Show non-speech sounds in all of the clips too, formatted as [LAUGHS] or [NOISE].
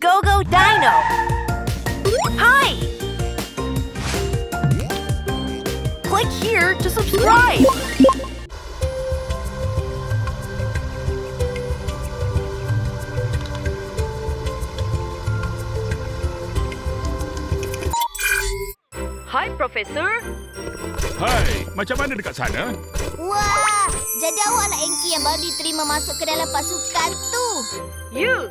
Go Go Dino! Hi! Click here to subscribe! Hi, Professor. Hai, macam mana dekat sana? Wah, jadi awaklah Enki yang baru diterima masuk ke dalam pasukan tu. You.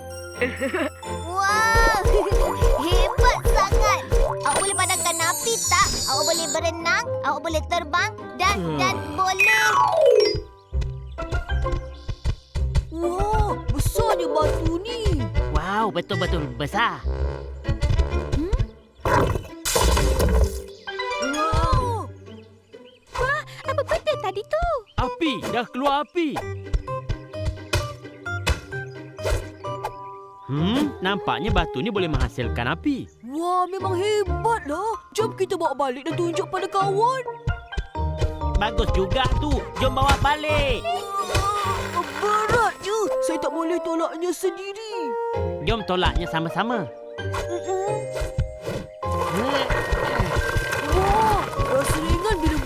Wah, [LAUGHS] hebat sangat. Awak boleh padamkan api tak? Awak boleh berenang, awak boleh terbang dan dan boleh... Wah, besarnya batu ni. Wow, betul-betul besar. Wow. Apa benda tadi tu? Api, dah keluar api. Hmm, nampaknya batu ni boleh menghasilkan api. Wah, memang hebatlah. Jom kita bawa balik dan tunjuk pada kawan. Bagus juga tu. Jom bawa balik. Wah, beratnya. Saya tak boleh tolaknya sendiri. Jom tolaknya sama-sama.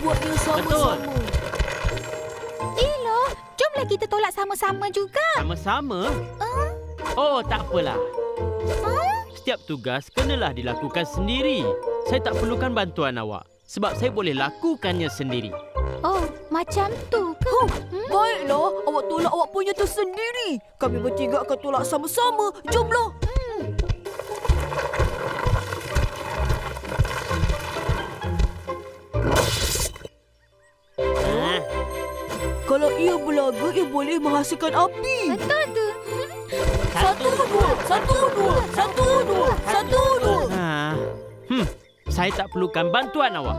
Bila buatnya sama-sama. Ilo, jomlah kita tolak sama-sama juga. Sama-sama? Oh, tak apalah. Setiap tugas kenalah dilakukan sendiri. Saya tak perlukan bantuan awak. Sebab saya boleh lakukannya sendiri. Oh, macam tu ke? Huh, baiklah, awak tolak awak punya tersendiri. Kami bertiga akan tolak sama-sama. Jomlah. Ia berlaga, ia boleh menghasilkan api. Betul tu. Satu, dua, satu, dua, satu, dua, satu, dua. Ah. Hmm, saya tak perlukan bantuan awak.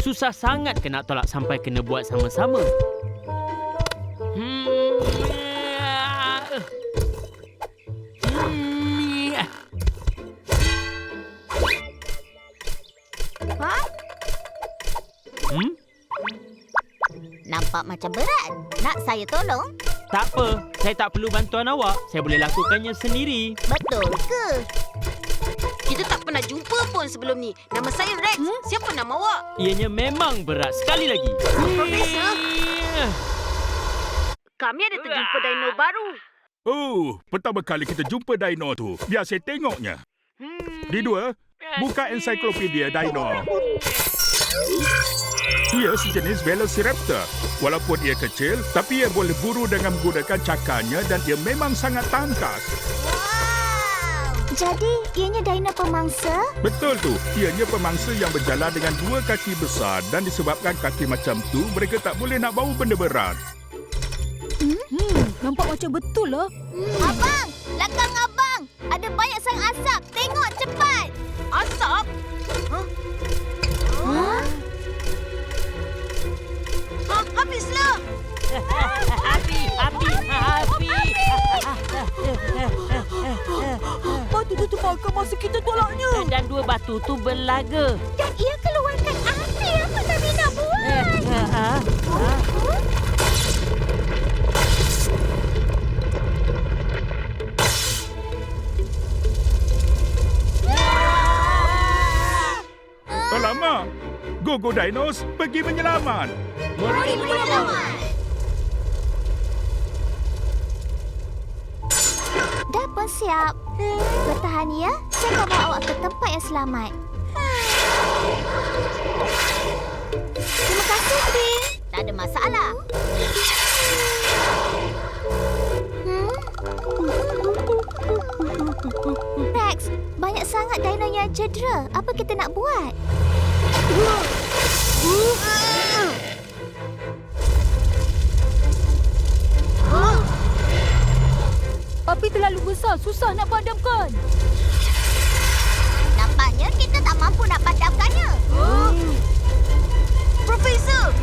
Susah sangat ke nak tolak sampai kena buat sama-sama. Hmm. Nampak macam berat. Nak saya tolong? Tak apa, saya tak perlu bantuan awak. Saya boleh lakukannya sendiri. Betul ke? Kita tak pernah jumpa pun sebelum ni. Nama saya Rex. Hmm? Siapa nama awak? Ianya memang berat sekali lagi. Profesor? Hmm. Kami ada terjumpa dino baru. Oh, pertama kali kita jumpa dino tu. Biar saya tengoknya. Di dua, buka ensiklopedia dino. [LAUGHS] Ia sejenis Velociraptor. Walaupun ia kecil, tapi ia boleh buru dengan menggunakan cakarnya dan ia memang sangat tangkas. Wow! Jadi, ianya dino pemangsa? Betul tu, ianya pemangsa yang berjalan dengan dua kaki besar dan disebabkan kaki macam tu, mereka tak boleh nak bawa benda berat. Hmm, nampak macam betul lah. Abang! Belakang abang! Ada banyak sang asap. Tengok cepat! Asap? Huh? Ha, habislah. Api, api, api. Batu tu terbakar masa kita tolaknya. Dan dua batu tu berlaga. Dan ia keluarkan api. Apa kami nak buat? Ah, Alamak! Gogo Dinos pergi menyelamat. Mari menyelamat! Dah pun siap. Bertahan ya. Saya bawa awak ke tempat yang selamat. Terima kasih, Ping. Tak ada masalah. Rex, banyak sangat dino yang cedera. Apa kita nak buat? Api terlalu besar, susah nak padamkan. Nampaknya kita tak mampu nak padamkannya. Profesor!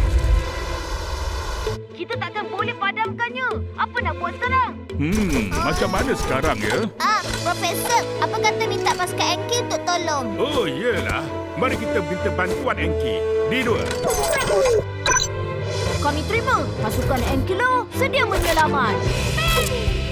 Kita takkan boleh padamkannya. Apa nak buat sekarang? Hmm, macam mana sekarang ya? Ah, Profesor, apa kata minta pasukan Enki untuk tolong? Oh, iyalah. Mari kita minta bantuan Enki. Di dua. Kami terima. Pasukan Enkilo sedia menyelamat. Mary.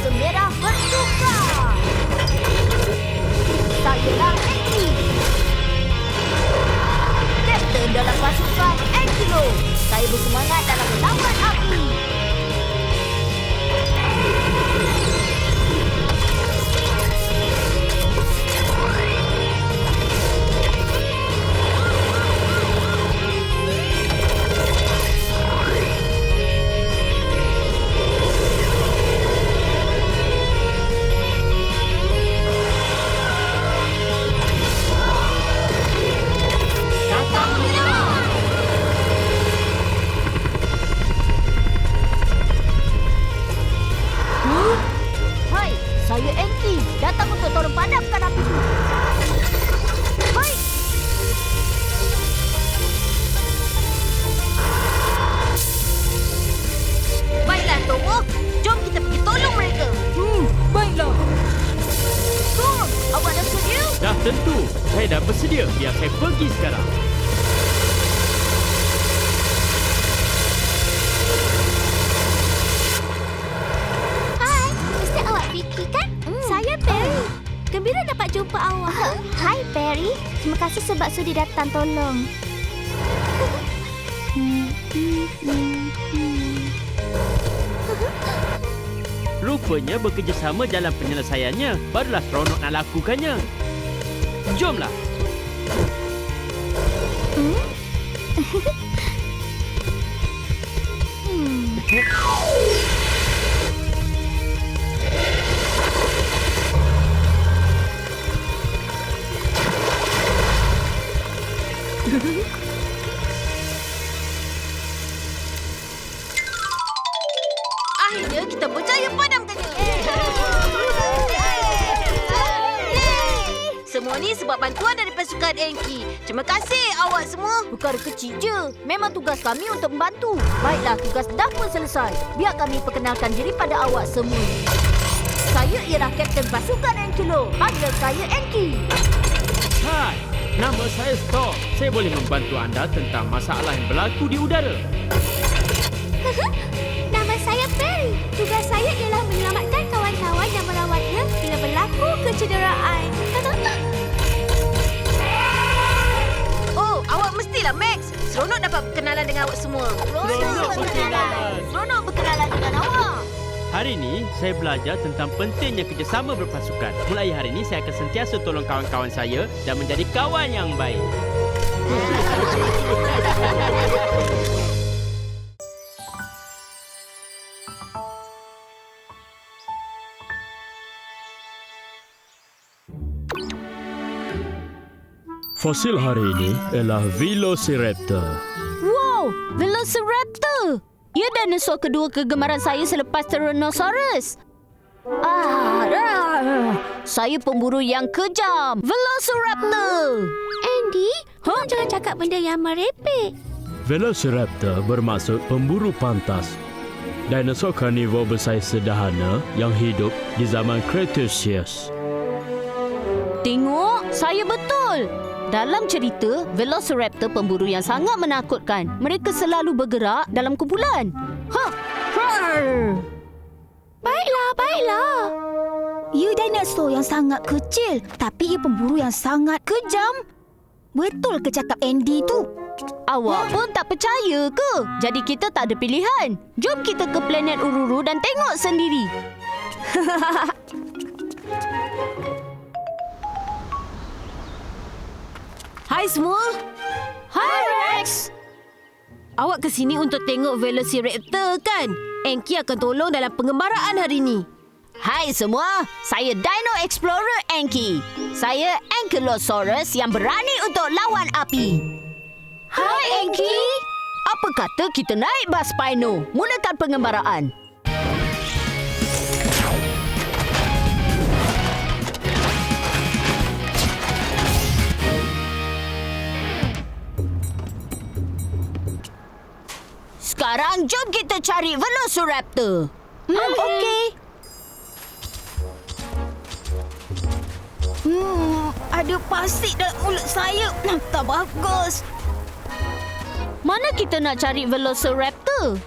Enki. Kuasa merah bertukar. Sayalah Enki. Kapten dalam pasukan Enkilo. Saya bersemangat dalam melawan api. Tentu. Saya dah bersedia. Biar saya pergi sekarang. Hai, mesti awak Vicky kan? Saya Perry. Gembira dapat jumpa awak. Hai Perry, terima kasih sebab sudi datang tolong. Rupanya bekerjasama dalam penyelesaiannya barulah seronok nak lakukannya. Jomlah. Akhirnya kita berjaya padamkannya. Semua ni sebab bantuan dari pasukan Enki. Terima kasih awak semua. Perkara kecil je. Memang tugas kami untuk membantu. Baiklah, tugas dah pun selesai. Biar kami perkenalkan diri pada awak semua. Saya ialah Kapten Pasukan Enkilo. Panggil saya Enki. Hai, nama saya Thor. Saya boleh membantu anda tentang masalah yang berlaku di udara. [LAUGHS] Nama saya Perry. Tugas saya ialah menyelamatkan kawan-kawan yang merawatnya bila berlaku kecederaan. [LAUGHS] mestilah Max. Seronok dapat berkenalan dengan awak semua. Seronok berkenalan. Seronok berkenalan dengan awak. Hari ini, saya belajar tentang pentingnya kerjasama berpasukan. Mulai hari ini, saya akan sentiasa tolong kawan-kawan saya dan menjadi kawan yang baik. [LAUGHS] Fosil hari ini ialah Velociraptor. Wow, Velociraptor. Ia dinosaur kedua kegemaran saya selepas Tyrannosaurus. Ah, ah, saya pemburu yang kejam. Velociraptor. Andy, huh? jangan cakap benda yang merepek. Velociraptor bermaksud pemburu pantas. Dinosaur karnivor bersaiz sederhana yang hidup di zaman Cretaceous. Tengok, saya betul. Dalam cerita, Velociraptor pemburu yang sangat menakutkan. Mereka selalu bergerak dalam kumpulan. Ha! Rar! Baiklah, baiklah. Ia dinosaur yang sangat kecil tapi ia pemburu yang sangat kejam. Betul ke cakap Andy tu? Awak pun tak percaya ke? Jadi kita tak ada pilihan. Jom kita ke planet Ururu dan tengok sendiri. [LAUGHS] Hai semua. Hai Rex! Awak ke sini untuk tengok Velociraptor kan? Enki akan tolong dalam pengembaraan hari ini. Hai semua, saya Dino Explorer Enki. Saya Ankylosaurus yang berani untuk lawan api. Hai Enki. Apa kata kita naik bas Spino? Mulakan pengembaraan. Sekarang jom kita cari Velociraptor. Hmm, okey. Hmm, ada pasir dalam mulut saya. Tak bagus. Mana kita nak cari Velociraptor?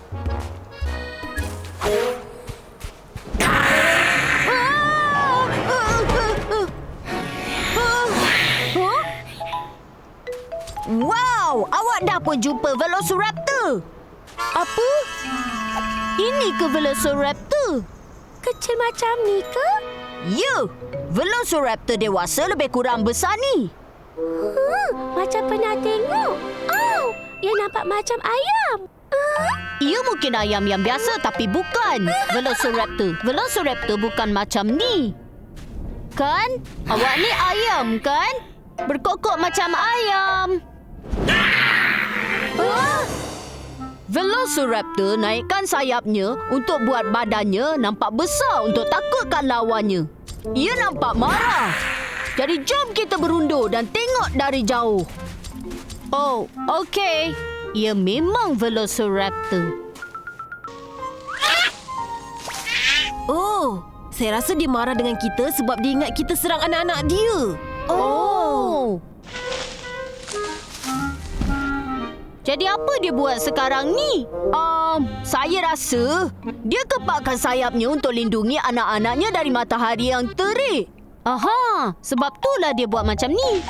Wow, awak dah pun jumpa Velociraptor. Apa? Ini ke Velociraptor? Kecil macam ni ke? Ya, Velociraptor dewasa lebih kurang besar ni. Macam pernah tengok. Oh, ia nampak macam ayam. Ia mungkin ayam yang biasa tapi bukan Velociraptor. Velociraptor bukan macam ni. Kan? Awak ni ayam kan? Berkokok macam ayam. Ah! Velociraptor naikkan sayapnya untuk buat badannya nampak besar untuk takutkan lawannya. Ia nampak marah. Jadi jom kita berundur dan tengok dari jauh. Oh, okey. Ia memang Velociraptor. Oh, saya rasa dia marah dengan kita sebab dia ingat kita serang anak-anak dia. Oh. Jadi apa dia buat sekarang ni? Um, saya rasa dia kepakkan sayapnya untuk lindungi anak-anaknya dari matahari yang terik. Aha, sebab itulah dia buat macam ni.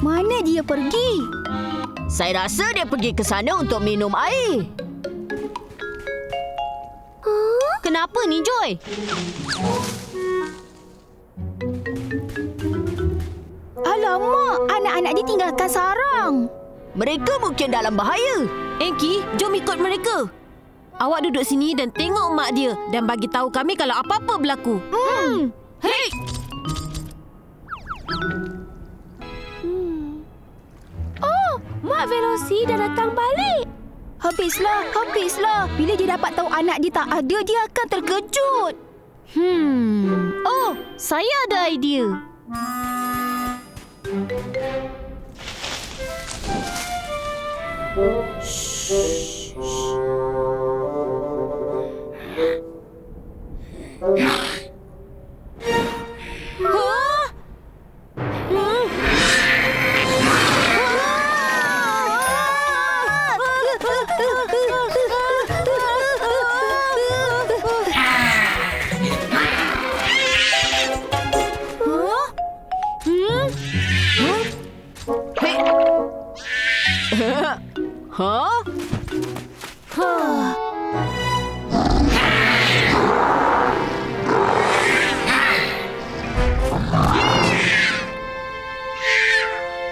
Mana dia pergi? Saya rasa dia pergi ke sana untuk minum air. Kenapa ni, Joy? Alamak, anak-anak dia tinggalkan sarang. Mereka mungkin dalam bahaya. Enki, jom ikut mereka. Awak duduk sini dan tengok mak dia dan bagi tahu kami kalau apa-apa berlaku. Hmm. Hei! Oh, Mak Veloci dah datang balik. Habislah, habislah. Bila dia dapat tahu anak dia tak ada, dia akan terkejut. Hmm. Oh, saya ada idea. Huh?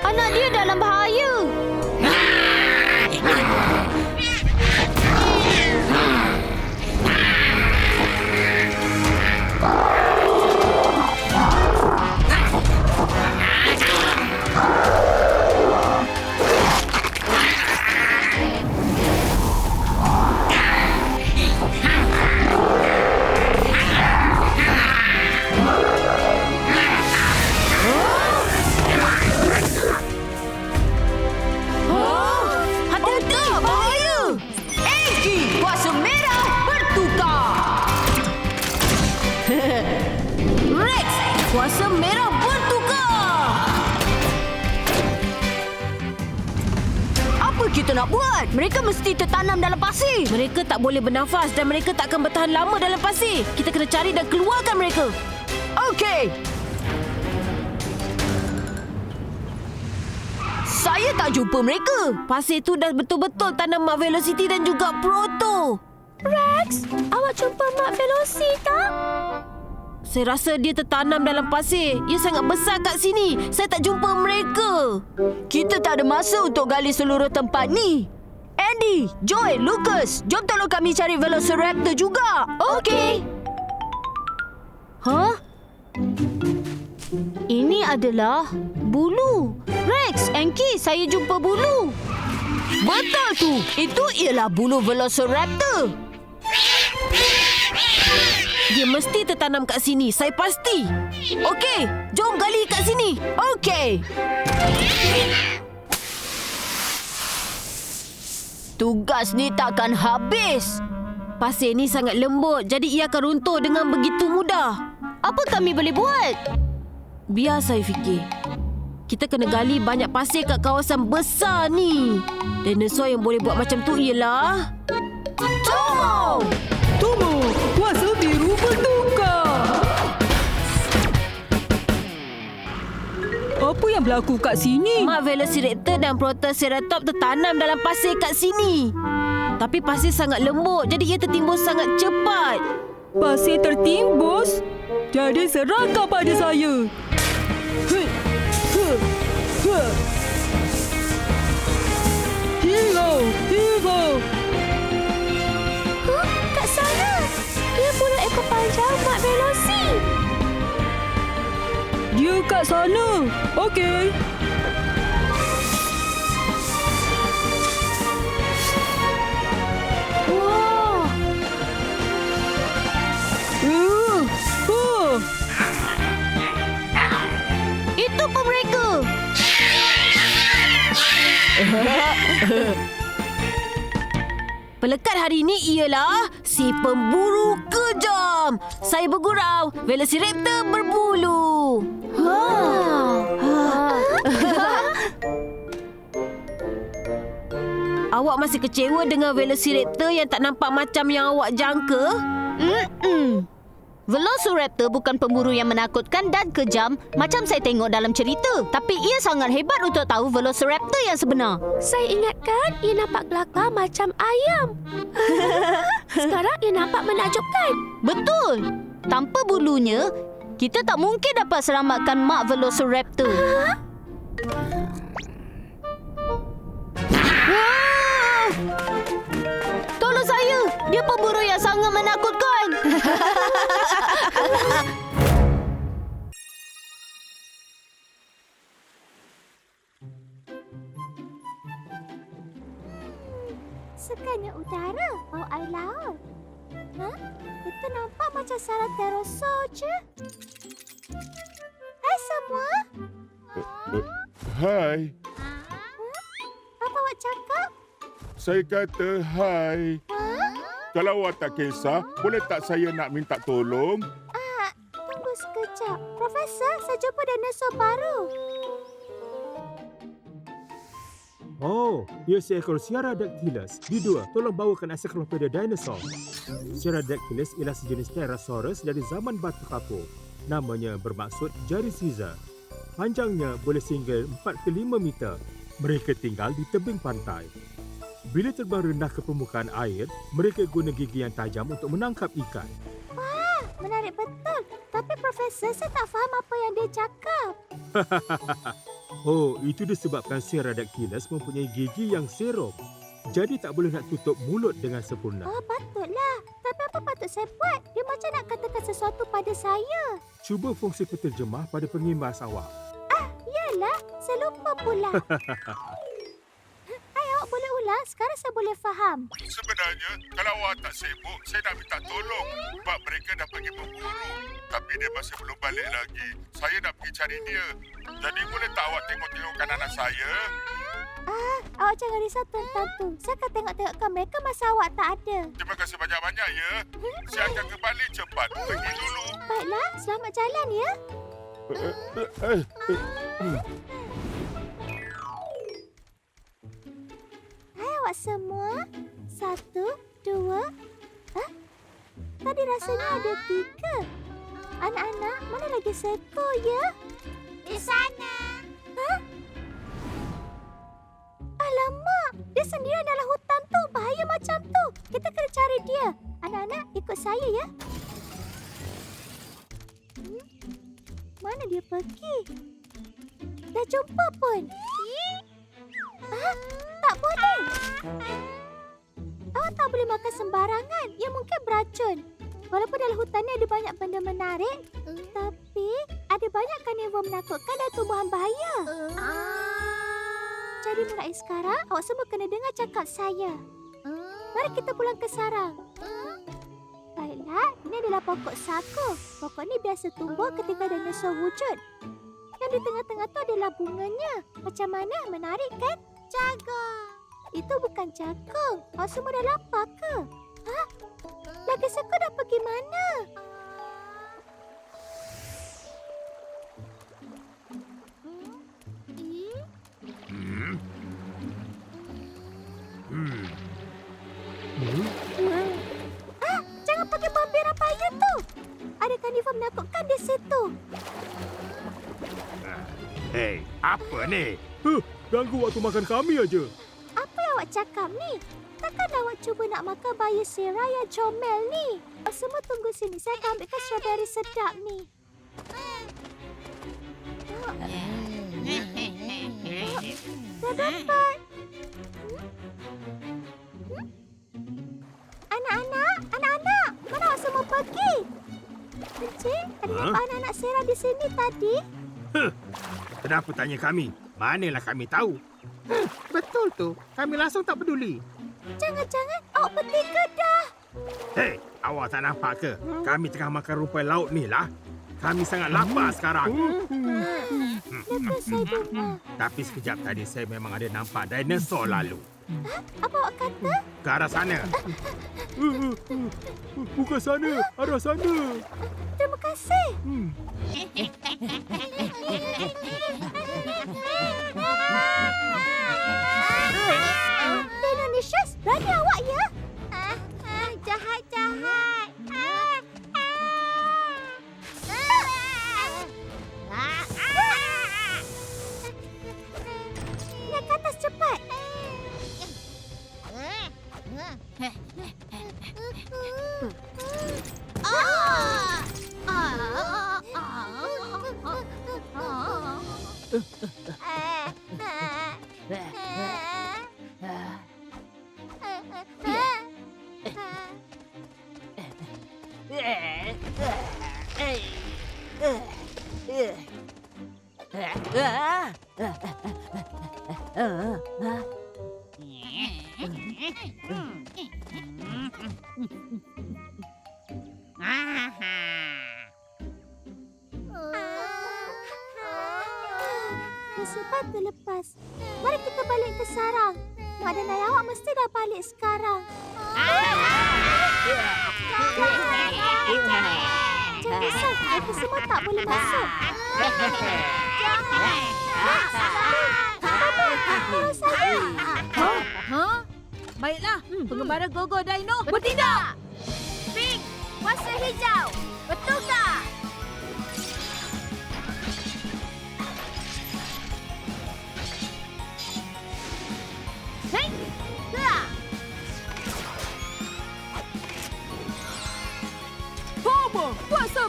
Anak dia dalam bahaya. Nak buat? Mereka mesti tertanam dalam pasir. Mereka tak boleh bernafas dan mereka tak akan bertahan lama dalam pasir. Kita kena cari dan keluarkan mereka. Okey. Saya tak jumpa mereka. Pasir tu dah betul-betul tanam Mak Velocity dan juga Proto. Rex, awak jumpa Mak Veloci tak? Saya rasa dia tertanam dalam pasir. Ia sangat besar kat sini. Saya tak jumpa mereka. Kita tak ada masa untuk gali seluruh tempat ni. Andy, Joy, Lucas, jom tolong kami cari Velociraptor juga. Okey. Hah? Ini adalah bulu. Rex, Enki, saya jumpa bulu. Betul tu. Itu ialah bulu Velociraptor. Dia mesti tertanam kat sini, saya pasti. Okey, jom gali kat sini. Okey. Tugas ni takkan habis. Pasir ni sangat lembut, jadi ia akan runtuh dengan begitu mudah. Apa kami boleh buat? Biar saya fikir. Kita kena gali banyak pasir kat kawasan besar ni. Dinosaur yang boleh buat macam tu ialah... Tomo! Yang berlaku kat sini? Mak Velociraptor dan Protoceratops tertanam dalam pasir kat sini. Tapi pasir sangat lembut, jadi ia tertimbun sangat cepat. Pasir tertimbus? Jadi serahkan pada saya. Hei, huh, huh. Kat sana. Okey. Wah, Uh, uh. itu pun mereka. Pelekat hari ini ialah si pemburu kejam. Saya bergurau, Velociraptor berbulu. Ha. [LAUGHS] awak masih kecewa dengan Velociraptor yang tak nampak macam yang awak jangka? Mm-mm. Velociraptor bukan pemburu yang menakutkan dan kejam macam saya tengok dalam cerita. Tapi ia sangat hebat untuk tahu Velociraptor yang sebenar. Saya ingatkan ia nampak kelakar macam ayam. [LAUGHS] Sekarang ia nampak menakjubkan. Betul. Tanpa bulunya, kita tak mungkin dapat selamatkan Mak Velociraptor. Wah! Tolong saya. Dia pemburu yang sangat menakutkan. Sekanya utara, bau air laut. Hah? Itu nampak macam sarang pterosaur je. Hai semua. Hai, Apa awak cakap? saya kata hai. Kalau awak tak kisah, boleh tak saya nak minta tolong? Ah, tunggu sekejap. Profesor, saya jumpa dinosaur baru. Oh, ia seekor Sierradactylus. Dua, tolong bawakan ensiklopedia dinosaur. Sierradactylus ialah sejenis Pterosaurus dari zaman batu kapur. Namanya bermaksud jari Caesar. Panjangnya boleh sehingga 4 ke 5 meter. Mereka tinggal di tebing pantai. Bila terbang rendah ke permukaan air, mereka guna gigi yang tajam untuk menangkap ikan. Wah, menarik betul. Tapi Profesor, saya tak faham apa yang dia cakap. [LAUGHS] Oh, itu disebabkan Sierradactylus mempunyai gigi yang serum. Jadi tak boleh nak tutup mulut dengan sempurna. Oh, patutlah. Tapi apa patut saya buat? Dia macam nak katakan sesuatu pada saya. Cuba fungsi penterjemah pada pengimbas awak. Ah, iyalah. Saya lupa pula. [LAUGHS] Hai, awak boleh ulang. Sekarang saya boleh faham. Sebenarnya, kalau awak tak sibuk, saya nak minta tolong. Sebab mereka dah pergi berburu. Tapi dia masih belum balik lagi. Saya nak pergi cari dia. Jadi boleh tak awak tengok-tengokkan anak saya? Ah, awak jangan risau tentang tu. Saya akan tengok-tengokkan mereka masa awak tak ada. Terima kasih banyak-banyak ya. Saya akan kembali cepat. Pergi dulu. Baiklah, selamat jalan ya. Hai awak semua. Satu, dua. Hah? Tadi rasanya ada tiga. Anak-anak, mana lagi seekor ya? Saya ya. Hmm? Mana dia pergi? Dah jumpa pun. Ah, tak boleh. Awak tak boleh makan sembarangan. Ia mungkin beracun. Walaupun dalam hutan ni ada banyak benda menarik, tapi ada banyak karnivor menakutkan dan tumbuhan bahaya. Jadi mulai sekarang, awak semua kena dengar cakap saya. Mari kita pulang ke sarang. Baiklah, ini adalah pokok saku. Pokok ni biasa tumbuh ketika dinosaur wujud. Yang di tengah-tengah tu adalah bunganya. Macam mana? Menarik kan? Jagung. Itu bukan jagung. Awak semua dah lapar ke? Ha? Lagi seku dah pergi mana? Ada karnivor menakutkan di situ. Hei, apa ni? Huh, ganggu waktu makan kami aja. Apa yang awak cakap ni? Takkan awak cuba nak makan bayi Sarah yang comel ni? Awak semua tunggu sini. Saya akan ambilkan strawberry sedap ni. Dah dapat. Hmm? Anak-anak, anak-anak, mana awak semua pergi? Encik, ada Ha? anak-anak Sarah di sini tadi? Huh, kenapa tanya kami? Manalah kami tahu. Huh, betul tu. Kami langsung tak peduli. Jangan-jangan awak bertiga dah. Hei, awak tak nampak ke? Kami tengah makan rumput laut ni lah. Kami sangat lapar sekarang. Lepas saya bunga. Tapi sekejap tadi saya memang ada nampak dinosaur lalu. Apa awak kata? Ke arah sana. Bukan sana, arah sana. Terima kasih. Indonesius, berani awak ya? Heh. Jangan risau, mereka semua tak boleh masuk. Tolong saya. Ha? Baiklah, pengembara Gogo Dino bertindak! Pink, kuasa hijau. Betul tak?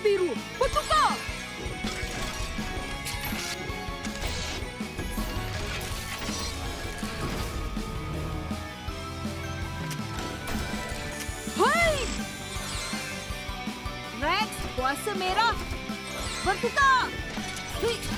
Biru, bertukar! Hai! Rex, kuasa merah bertukar! Hui!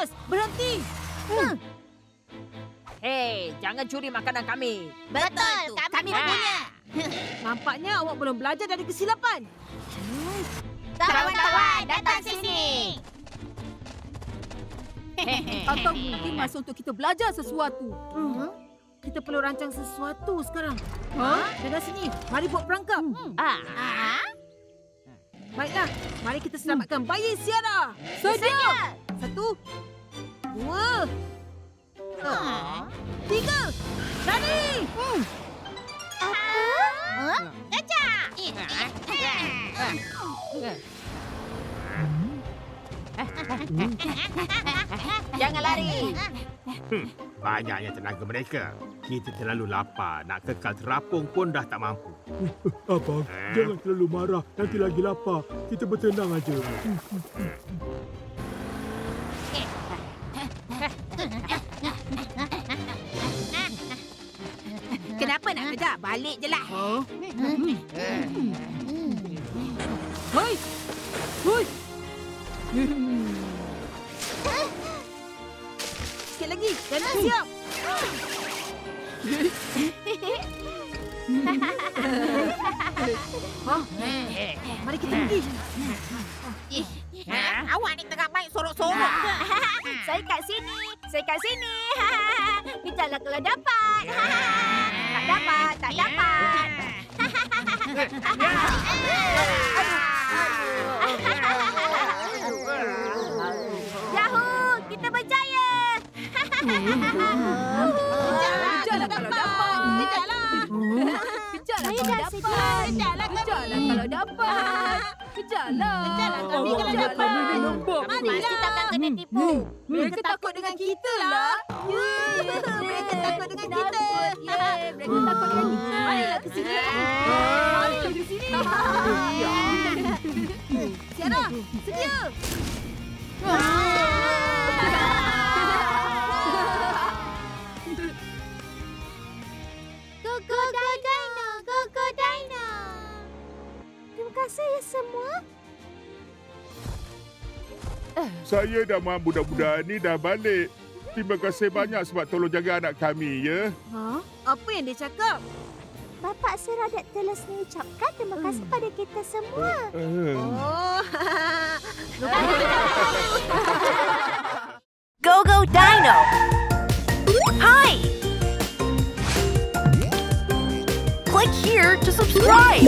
Deinonychus, berhenti! Hei, jangan curi makanan kami. Betul, kami punya. [LAUGHS] Nampaknya awak belum belajar dari kesilapan. Kawan-kawan, datang sini. [LAUGHS] Atau mungkin masa untuk kita belajar sesuatu. Hmm. Kita perlu rancang sesuatu sekarang. Ha? Dengar sini. Mari buat perangkap. Hmm. Ah, Baiklah, mari kita selamatkan bayi Siara. Saja. Satu, dua, Tiga. Lari. Huh? Gajah! Jangan lari. Banyaknya tenaga mereka. Kita terlalu lapar. Nak kekal terapung pun dah tak mampu. [LAUGHS] Abang, jangan terlalu marah. Nanti lagi lapar. Kita bertenang aja. Nak kejar? Balik je lah. Hoi. Hoi. Sikit lagi. Jangan siap. Mari kita pergi. Ha? Awak ni tengah main sorok-sorok ke? Saya kat sini. Saya kat sini. Kejarlah kalau dapat. Tak dapat, tak dapat. [LAUGHS] Yahoo! Kita berjaya! Kejarlah kalau dapat. Kejarlah. Kejarlah kalau dapat. Kejarlah kalau dapat. Kejarlah. Kejarlah kami kalau dapat. Mesti takkan kena tipu. Mereka takut dengan kita lah. Mereka takut Marilah ke sini. Marilah ke sini. Tiara, sedia. Go, go, go, Dino! Go, go, Dino! Terima kasih ya semua. Saya dan mak budak-budak ni dah balik. Terima kasih banyak sebab tolong jaga anak kami, ya. Ha? Apa yang dia cakap? Bapak Seradat Teles ni ucapkan terima kasih pada kita semua. Oh. [LAUGHS] Go Go Dino! Hi! Click here to subscribe!